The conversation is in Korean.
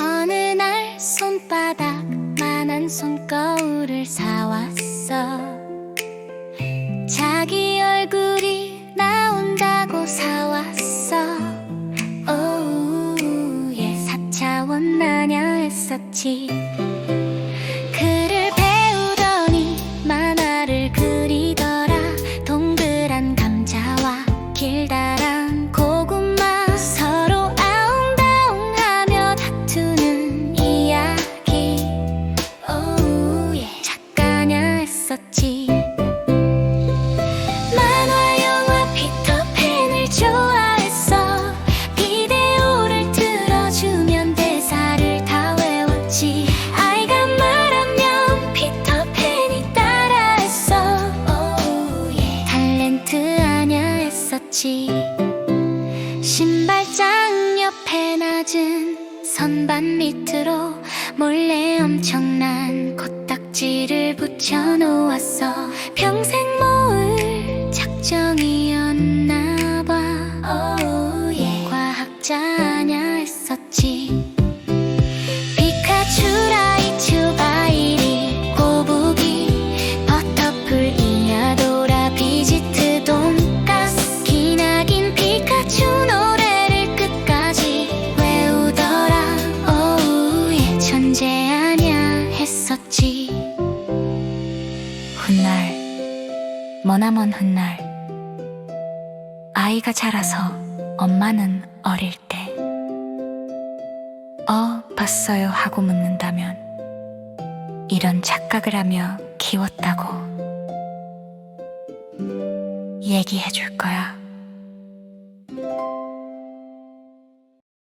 어느 날 손바닥만한 손거울을 사왔어. 자기 얼굴이 나온다고 사왔어. 오예 사차원 나냐 했었지 했었지. 신발장 옆에 낮은 선반 밑으로 몰래 엄청난 코딱지를 붙여놓았어. 평생 머나먼 훗날 아이가 자라서 엄마는 어릴 때 어, 봤어요 하고 묻는다면 이런 착각을 하며 키웠다고 얘기해 줄 거야.